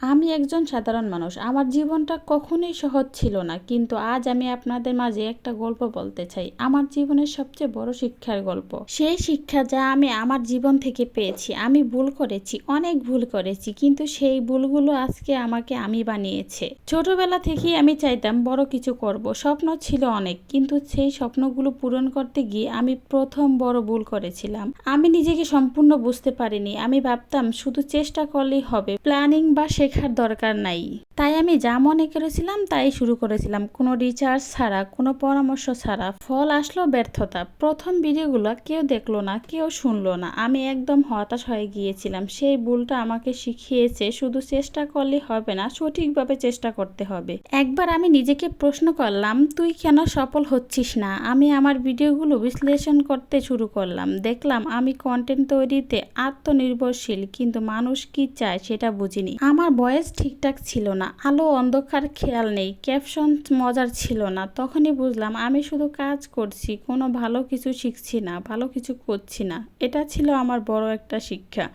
আমি একজন সাধারণ মানুষ। আমার জীবনটা কখনোই সহজ ছিল না, কিন্তু আজ আমি আপনাদের মাঝে একটা গল্প বলতে চাই। আমার জীবনের সবচেয়ে বড় শিক্ষার গল্প। সেই শিক্ষা যা আমি আমার জীবন থেকে পেয়েছি, আমি ভুল করেছি, অনেক ভুল করেছি, কিন্তু সেই ভুলগুলো আজকে আমাকে আমি বানিয়েছে। ছোটবেলা থেকেই আমি চাইতাম বড় কিছু করব। স্বপ্ন ছিল অনেক, কিন্তু সেই স্বপ্নগুলো পূরণ করতে গিয়ে আমি প্রথম বড় ভুল করেছিলাম। আমি নিজেকে সম্পূর্ণ বুঝতে পারিনি। আমি ভাবতাম শুধু চেষ্টা করলেই হবে। প্ল্যানিং বা শেখার দরকার নাই। তাই আমি যা মনে করেছিলাম তাই শুরু করেছিলাম। কোনো রিচার্জ ছাড়া, কোনো পরামর্শ ছাড়া। ফল আসলো ব্যর্থতা। প্রথম ভিডিওগুলো কেউ দেখল না, কেউ শুনলো না। আমি একদম হতাশ হয়ে গিয়েছিলাম। সেই ভুলটা আমাকে শিখিয়েছে, শুধু চেষ্টা করলে হবে না, সঠিকভাবে চেষ্টা করতে হবে। একবার আমি নিজেকে প্রশ্ন করলাম, তুই কেন সফল হচ্ছিস না? আমি আমার ভিডিওগুলো বিশ্লেষণ করতে শুরু করলাম। দেখলাম আমি কন্টেন্ট তৈরিতে আত্মনির্ভরশীল, কিন্তু মানুষ কি চায় সেটা বুঝিনি। আমার বয়স ঠিকঠাক ছিল না। আলো অন্ধকার খেয়াল নেই। ক্যাপশন মজার ছিল না। তখনই বুঝলাম, আমি শুধু কাজ করছি, কোনো ভালো কিছু শিখছি না, ভালো কিছু করছি না। এটা ছিল আমার বড় একটা শিক্ষা।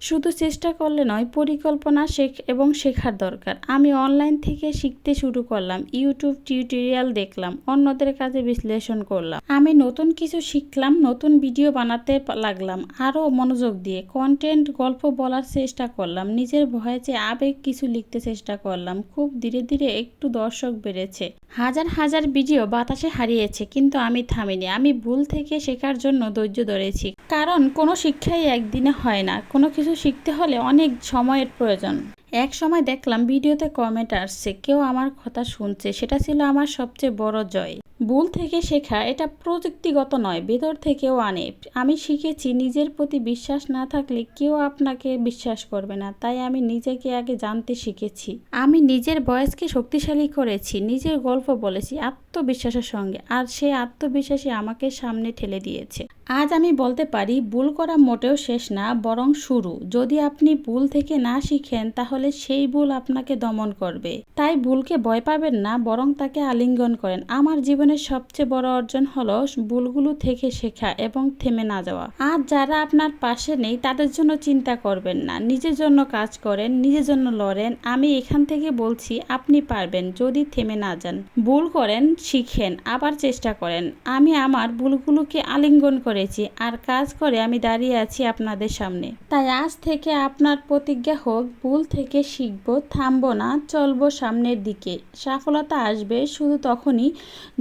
শুধু চেষ্টা করলে নয়, পরিকল্পনা শেখ এবং শেখার দরকার। আমি অনলাইন থেকে শিখতে শুরু করলাম, ইউটিউব টিউটোরিয়াল দেখলাম, অন্যদের কাছে বিশ্লেষণ করলাম। আমি নতুন কিছু শিখলাম, নতুন ভিডিও বানাতে লাগলাম, আরও মনোযোগ দিয়ে কন্টেন্ট গল্প বলার চেষ্টা করলাম, নিজের ভয়েসে আবেগ কিছু লিখতে চেষ্টা করলাম। খুব ধীরে ধীরে একটু দর্শক বেড়েছে। হাজার হাজার ভিডিও বাতাসে হারিয়েছে, কিন্তু আমি থামিনি। আমি ভুল থেকে শেখার জন্য ধৈর্য ধরেছি। কারণ কোনো শিক্ষাই একদিনে হয় না। কোনো কিছু শিখতে হলে অনেক সময়ের প্রয়োজন। এক সময় দেখলাম ভিডিওতে কমেন্ট আসছে, কেউ আমার কথা শুনছে। সেটা ছিল আমার সবচেয়ে বড় জয়। ভুল থেকে শেখা এটা প্রযুক্তিগত নয়, ভেতর থেকেও আনে। আমি শিখেছি নিজের প্রতি বিশ্বাস না থাকলে কেউ আপনাকে বিশ্বাস করবে না, তাই আমি নিজেকে আগে জানতে শিখেছি। আমি নিজের বয়সকে শক্তিশালী করেছি, নিজের গল্প বলেছি, আত্মবিশ্বাসের সঙ্গে, আর সে আত্মবিশ্বাসী আমাকে সামনে ঠেলে দিয়েছে। আজ আমি বলতে পারি, ভুল করা মোটেও শেষ না, বরং শুরু। যদি আপনি ভুল থেকে না শিখেন, তাহলে সেই ভুল আপনাকে দমন করবে। তাই ভুলকে ভয় পাবেন না, বরং তাকে আলিঙ্গন করেন। আমার জীবনের সবচেয়ে বড় অর্জন হলো ভুলগুলো থেকে শেখা এবং থেমে না যাওয়া। আজ যারা আপনার পাশে নেই, তাদের জন্য চিন্তা করবেন না। নিজের জন্য কাজ করেন, নিজের জন্য লড়েন। আমি এখান থেকে বলছি, আপনি পারবেন যদি থেমে না যান। ভুল করেন, শিখেন, আবার চেষ্টা করেন। আমি আমার ভুলগুলোকে আলিঙ্গন করেছি আর কাজ করে আমি দাঁড়িয়ে আছি আপনাদের সামনে। তাই আজ থেকে আপনার প্রতিজ্ঞা হোক, ভুল থেকে শিখব, থামবো না, চলবো সামনের দিকে। সফলতা আসবে শুধু তখনই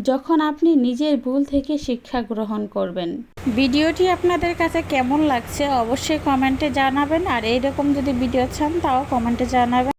যখন আপনি নিজের ভুল থেকে শিক্ষা গ্রহণ করবেন। ভিডিওটি আপনাদের কাছে কেমন লাগছে অবশ্যই কমেন্টে জানাবেন, আর এইরকম যদি ভিডিও চান তাও কমেন্টে জানাবেন।